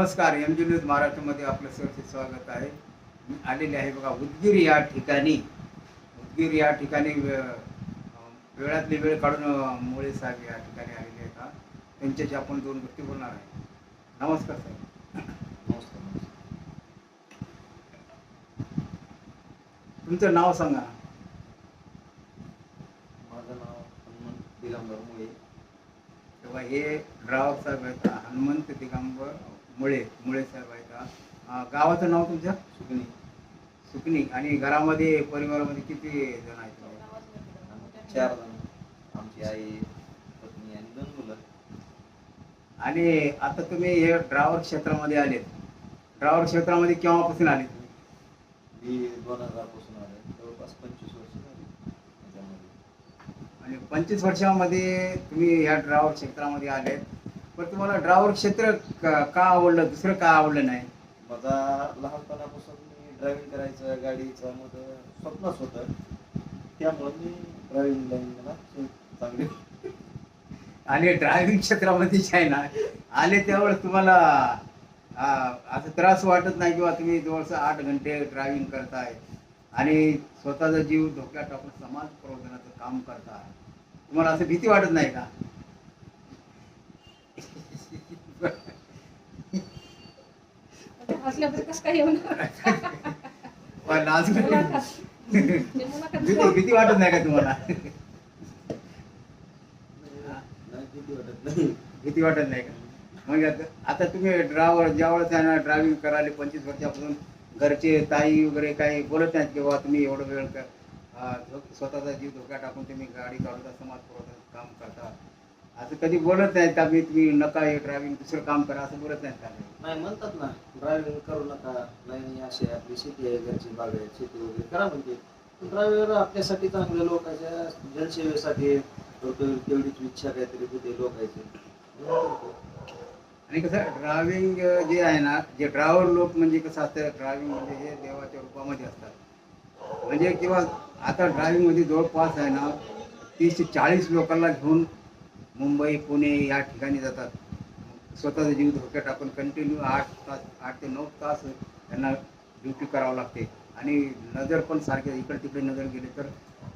नमस्कार M G news महाराष्ट्रामध्ये आपलं सरचे स्वागत आहे. मी आलेले आहे बघा उदगीर या ठिकाणी. उदगीर या ठिकाणी वेळातली वेळ काढून मुळे साहेब या ठिकाणी आलेले आहेत. त्यांच्याशी आपण दोन गोष्टी बोलणार आहे. नमस्कार साहेब. तुमचं नाव सांगा माझं नाव हनुमंत दिगंबर मुळे. तेव्हा हे ड्रायव्हर साहेब आहेत. हनुमंत दिगंबर मुळे मुळे साहेब आहेत. अं, गावाचं नाव तुमचं सुकणी सुकणी आणि घरामध्ये परिवारामध्ये किती जण आहेत? चार जण. आमची आई पत्नी आणि दोन मुलं. आणि आता तुम्ही हे ड्रायव्हर क्षेत्रामध्ये आलेत. ड्रायव्हर क्षेत्रामध्ये केव्हापासून आले तुम्ही? मी दोन हजारपासून आले जवळपास पंचवीस वर्ष झाली आणि पंचवीस वर्षामध्ये तुम्ही या ड्रायव्हर क्षेत्रामध्ये आलेत. पण तुम्हाला ड्रायव्हर क्षेत्र का का आवडलं? दुसरं का आवडलं नाही? माझा लहानपणापासून मी ड्रायव्हिंग करायचं गाडीचं माझं स्वप्नच होतं. त्यामुळे मी ड्रायव्हिंग लाईन मला चांगली. आणि ड्रायव्हिंग क्षेत्रामध्ये जे आहे ना आले त्यावेळेस तुम्हाला आ, असं त्रास वाटत नाही किंवा तुम्ही जवळचं आठ घंटे ड्रायव्हिंग करताय आणि स्वतःचा जीव धोक्यात टाकून समाज प्रबोधनाचं काम करताय? तुम्हाला असं भीती वाटत नाही का? कसं काय येऊन? मुलाखत. भीती भीती वाटत नाही का तुम्हाला? नाही भीती वाटत नाही. का? म्हणजे आता आता तुम्ही ड्रायव्हर ज्यावेळेस आहे ना ड्रायव्हिंग करायला पंचवीस वर्षापासून घरचे ताई वगैरे काही बोलत नाहीत किंवा तुम्ही एवढं वेळ स्वतःचा जीव धोक्यात टाकून तुम्ही गाडी काढता समाज प्रवर्तनाचं काम करता असं कधी बोलत नाहीत का मी तुम्ही नका हे ड्रायव्हिंग दुसरं काम करा असं बोलत नाहीत का? नाही म्हणतात ना ड्रायव्हिंग करू नका. नाही अशी आहे, आपली शेती आहे घरची बाग आहे शेती वगैरे करा म्हणजे. ड्रायव्हर आपल्यासाठी चांगल्या लोकांच्या जनसेवेसाठी तेवढीच इच्छा काहीतरी होते लोकांची म्हणून करतो. आणि कसं ड्रायव्हिंग जे आहे ना जे ड्रायव्हर लोक म्हणजे कसं असतं ड्रायव्हिंग म्हणजे हे देवाच्या रूपामध्ये असतात. म्हणजे किंवा आता ड्रायव्हिंगमध्ये जवळपास आहे ना तीस ते चाळीस लोकांना घेऊन मुंबई पुणे या ठिकाणी जातात. स्वतःचा जीव धोक्यात टाकून कंटिन्यू आठ तास आठ ते नऊ तास त्यांना ड्युटी करावं लागते. आणि नजर पण सारखे इकडे तिकडे नजर गेली तर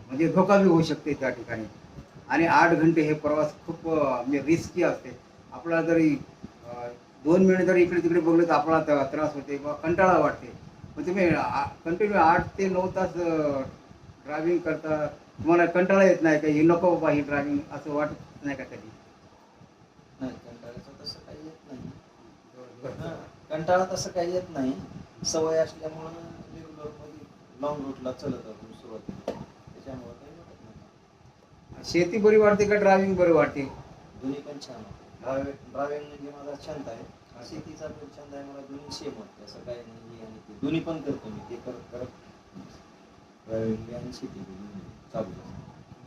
म्हणजे धोका बी होऊ शकते त्या ठिकाणी. आणि आठ घंटे हे प्रवास खूप म्हणजे रिस्की असते. आपला जरी दोन मिनिट जर इकडे तिकडे बघलं तर आपला त्रास होते किंवा कंटाळा वाटते. म्हणजे तुम्ही कंटिन्यू आठ ते नऊ तास ड्रायव्हिंग करता तुम्हाला कंटाळा येत नाही का हे नको बाबा ही ड्रायव्हिंग असं नाही का कधी? नाही कंटाळ्याचं तसं काही येत नाही. हा, कंटाळा तसं काही येत नाही. सवय असल्यामुळं लॉंग रूटला चलत आपण सुरुवातीला. त्याच्यामुळं काही वाटत नाही. शेती बरी वाटते का ड्रायव्हिंग बरी वाटते दोन्ही पण छान होते ड्रायव्हिंग म्हणजे माझा छंद आहे. शेतीचा पण छंद आहे मला दोन्ही सेम वाटते. असं काही नाही आणि ते दोन्ही पण करतो मी. ते करत करत. ड्रायव्हिंग आणि शेती दोन्ही चालू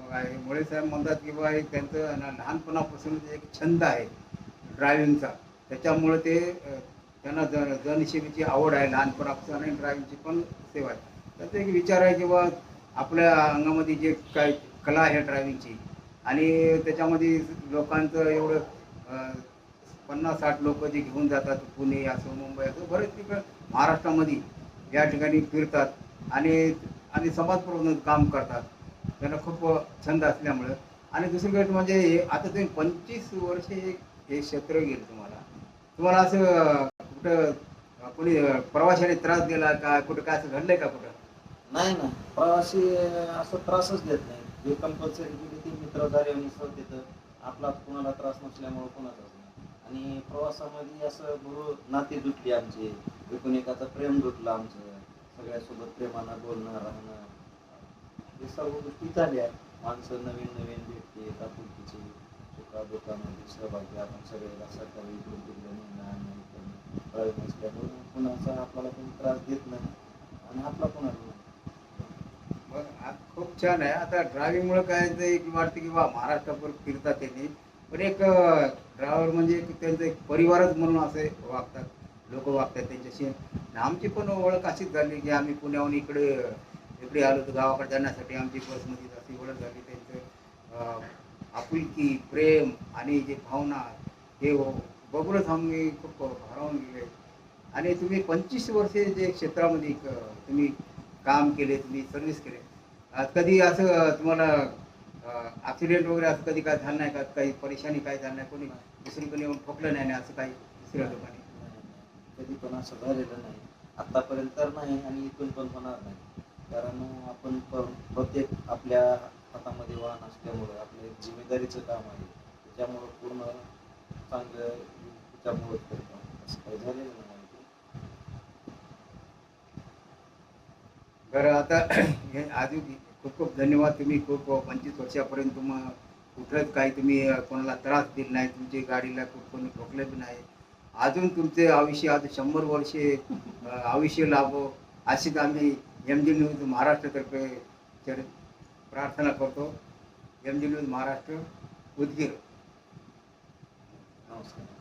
असतं. बघा मुळे साहेब म्हणतात की बा हे त्यांचं ना लहानपणापासून एक छंद आहे ड्रायव्हिंगचा त्याच्यामुळे ते त्यांना जन जनसेवेची आवड आहे लहानपणापासून आणि ड्रायव्हिंगची पण सेवा आहे. त्याचा एक विचार आहे की बा आपल्या अंगामध्ये जे काय कला आहे ड्रायव्हिंगची आणि त्याच्यामध्ये लोकांचं एवढं पन्नास साठ लोक जे घेऊन जातात पुणे असो मुंबई असो बरेच तिकडं महाराष्ट्रामध्ये या ठिकाणी फिरतात आणि आणि समाज प्रबोधन काम करतात. त्यांना खूप छंद असल्यामुळं. आणि दुसरी गोष्ट म्हणजे आता तुम्ही पंचवीस वर्षे हे क्षेत्र गेलं तुम्हाला. तुम्हाला असं कुठं कोणी प्रवाशाने त्रास दिला का? कुठं काय असं घडलंय का कुठं? नाही ना प्रवासी असं त्रासच देत नाही. जे कंपल्सरी गेली ती मित्रधारी अनुसार देतं. आपला कोणाला त्रास नसल्यामुळं कोणाचाच नाही. आणि प्रवासामध्ये असं गुरु नाते जुटली आमचे. एकूण एकाचं प्रेम जुटलं आमचं. सगळ्यासोबत प्रेमानं बोलणं राहणं. हे सर्व गोष्टी झाल्या माणसं नवीन नवीन भेटते आपुलकीचे सुखा दुःखामध्ये सहभागी आपण सगळ्याला सकाळी इकडून तिकडे नेणं आणणं करणं ड्रायव्हिंग असल्यामुळे कुणाचा आपल्याला कोणी त्रास देत नाही आणि आपला कोणाला खूप छान आहे. आता ड्रायव्हिंगमुळे काय ते एक वाटतं की बा महाराष्ट्राभर फिरतात त्यांनी. पण एक ड्रायव्हर म्हणजे त्यांचं एक परिवारच म्हणून असे वागतात लोक वागतात त्यांच्याशी. आमची पण ओळख अशीच झाली की आम्ही पुण्याहून इकडे इकडे आलो होतो गावाकडे जाण्यासाठी आमची बसमध्ये अशी ओळख झाली त्यांचं आपुलकी प्रेम आणि जे भावना हे बघूनच आम्ही खूप भारावून गेले. आणि तुम्ही पंचवीस वर्षे जे क्षेत्रामध्ये तुम्ही काम केले तुम्ही सर्व्हिस केले. कधी असं तुम्हाला ॲक्सिडेंट वगैरे असं कधी काय झालं नाही का? काही परेशानी काय झालं नाही? कोणी दुसरीकडे येऊन ठोकलं नाही असं काही दुसऱ्या लोकांनी? कधी असं झालेलं नाही. आतापर्यंत तर नाही आणि इथून पण होणार नाही. कारण आपण प्रत्येक आपल्या हातामध्ये वाहन असल्यामुळं आपलं एक जिम्मेदारीचं काम आहे. त्याच्यामुळं पूर्ण चांगलं त्यामुळं करतो. असं काही झालेलं नाही बरं आता हे आधी खूप खूप धन्यवाद. तुम्ही खूप पंचवीस वर्षापर्यंत तुम्हाला कुठंच काही तुम्ही कोणाला त्रास दिला नाही. तुमची गाडीला कुठं कोणी ठोकलं बी नाही. अजून तुमचे आयुष्य आज शंभर वर्षे आयुष्य लाभो अशीच आम्ही एम जी न्यूज महाराष्ट्रतर्फे चर प्रार्थना करतो M G news Maharashtra Udgir नमस्कार